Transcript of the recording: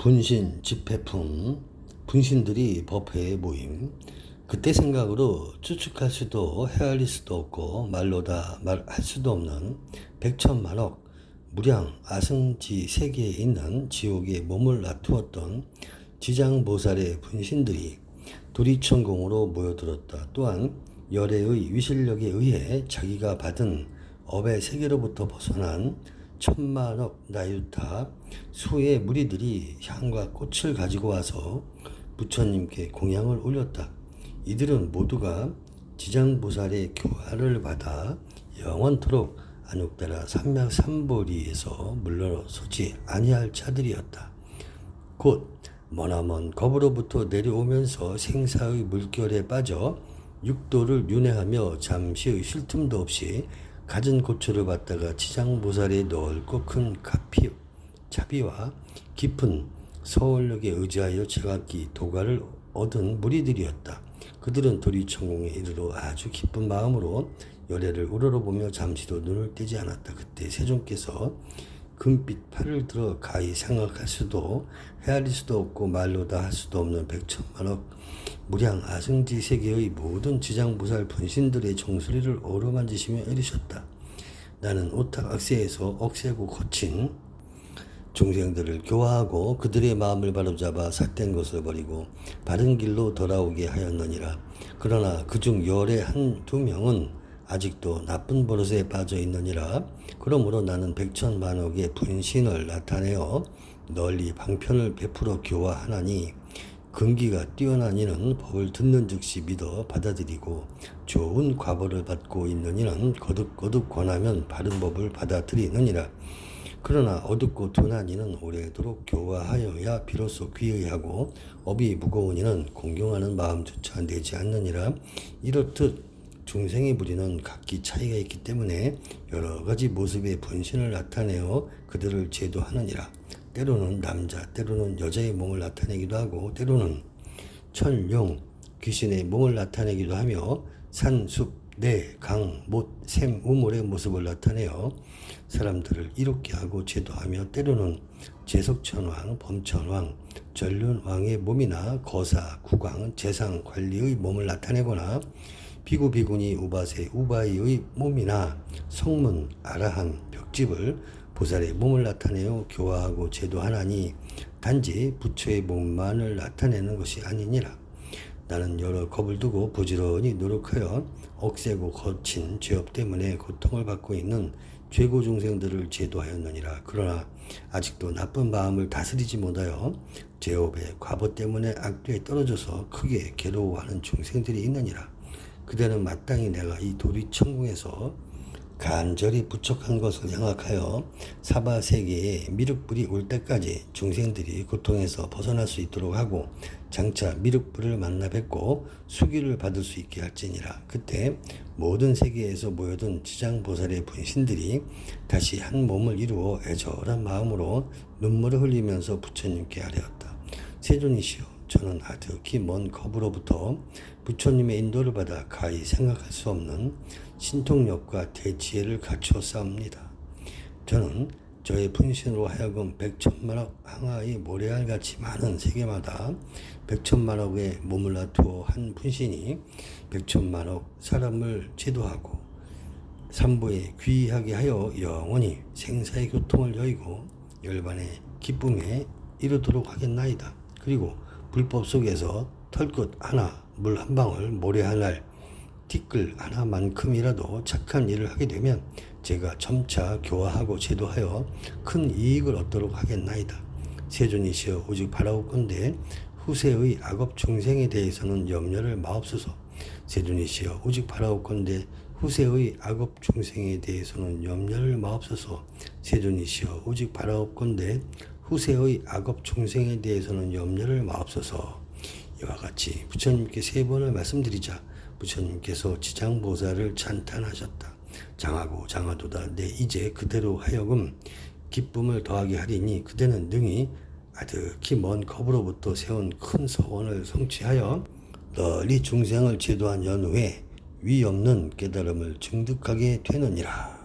분신 집회풍 분신들이 법회에 모임 그때 생각으로 추측할 수도 헤아릴 수도 없고 말로 다 말할 수도 없는 백천만억 무량 아승지 세계에 있는 지옥에 몸을 놔두었던 지장보살의 분신들이 두리천공으로 모여들었다. 또한 열애의 위실력에 의해 자기가 받은 업의 세계로부터 벗어난 천만억 나유타 수의 무리들이 향과 꽃을 가지고 와서 부처님께 공양을 올렸다. 이들은 모두가 지장보살의 교화를 받아 영원토록 안욕따라 삼맥삼보리에서 물러서지 아니할 차들이었다. 곧 머나먼 겁으로부터 내려오면서 생사의 물결에 빠져 육도를 윤회하며 잠시의 쉴 틈도 없이 갖은 고초를 받다가 지장보살의 넓고 큰 가피, 자비와 깊은 서울력에 의지하여 제각기 도가를 얻은 무리들이었다. 그들은 도리천공에 이르러 아주 기쁜 마음으로 열애를 우러러보며 잠시도 눈을 떼지 않았다. 그때 세존께서 금빛 팔을 들어 가히 생각할 수도 헤아릴 수도 없고 말로 다 할 수도 없는 백천만억 무량 아승지 세계의 모든 지장보살 분신들의 종소리를 어루만지시며 이르셨다. 나는 오탁 악세에서 억세고 거친 중생들을 교화하고 그들의 마음을 바로잡아 삿된 것을 버리고 바른 길로 돌아오게 하였느니라. 그러나 그중 열의 한 두 명은 아직도 나쁜 버릇에 빠져 있느니라. 그러므로 나는 백천만억의 분신을 나타내어 널리 방편을 베풀어 교화하나니 근기가 뛰어난 이는 법을 듣는 즉시 믿어 받아들이고 좋은 과보를 받고 있는 이는 거듭거듭 권하면 바른 법을 받아들이느니라. 그러나 어둡고 둔한 이는 오래도록 교화하여야 비로소 귀의하고 업이 무거운 이는 공경하는 마음조차 내지 않느니라. 이렇듯 중생의 부리는 각기 차이가 있기 때문에 여러 가지 모습의 분신을 나타내어 그들을 제도하느니라. 때로는 남자, 때로는 여자의 몸을 나타내기도 하고, 때로는 천룡, 귀신의 몸을 나타내기도 하며, 산, 숲, 내, 강, 못, 샘, 우물의 모습을 나타내어 사람들을 이롭게 하고 제도하며, 때로는 제석천왕, 범천왕, 전륜왕의 몸이나 거사, 국왕, 재상, 관리의 몸을 나타내거나, 비구비구니 우바세, 우바이의 몸이나 성문, 아라한, 벽집을 보살의 몸을 나타내어 교화하고 제도하나니 단지 부처의 몸만을 나타내는 것이 아니니라. 나는 여러 겁을 두고 부지런히 노력하여 억세고 거친 죄업 때문에 고통을 받고 있는 죄고 중생들을 제도하였느니라. 그러나 아직도 나쁜 마음을 다스리지 못하여 죄업의 과보 때문에 악도에 떨어져서 크게 괴로워하는 중생들이 있느니라. 그대는 마땅히 내가 이 도리 천궁에서 간절히 부족한 것을 생각하여 사바 세계에 미륵불이 올 때까지 중생들이 고통에서 벗어날 수 있도록 하고 장차 미륵불을 만나 뵙고 수기를 받을 수 있게 할지니라. 그때 모든 세계에서 모여든 지장보살의 분신들이 다시 한 몸을 이루어 애절한 마음으로 눈물을 흘리면서 부처님께 아뢰었다. 세존이시여 저는 아득히 먼 겁으로부터 부처님의 인도를 받아 가히 생각할 수 없는 신통력과 대지혜를 갖추어 싸웁니다. 저는 저의 분신으로 하여금 백천만억 항아의 모래알같이 많은 세계마다 백천만억의 몸을 놔두어 한 분신이 백천만억 사람을 제도하고 삼보에 귀하게 하여 영원히 생사의 교통을 여의고 열반의 기쁨에 이르도록 하겠나이다. 그리고 불법 속에서 털끝 하나, 물 한 방울, 모래 하나, 티끌 하나만큼이라도 착한 일을 하게 되면 제가 점차 교화하고 제도하여 큰 이익을 얻도록 하겠나이다. 세존이시여 오직 바라옵건대 후세의 악업 중생에 대해서는 염려를 마옵소서. 세존이시여 오직 바라옵건대 후세의 악업 중생에 대해서는 염려를 마옵소서. 세존이시여 오직 바라옵건대 후세의 악업 중생에 대해서는 염려를 마옵소서. 이와 같이 부처님께 세 번을 말씀드리자 부처님께서 지장보살을 찬탄하셨다. 장하고 장하도다 내 이제 그대로 하여금 기쁨을 더하게 하리니 그대는 능히 아득히 먼 겁으로부터 세운 큰 서원을 성취하여 널리 중생을 제도한 연후에 위 없는 깨달음을 증득하게 되느니라.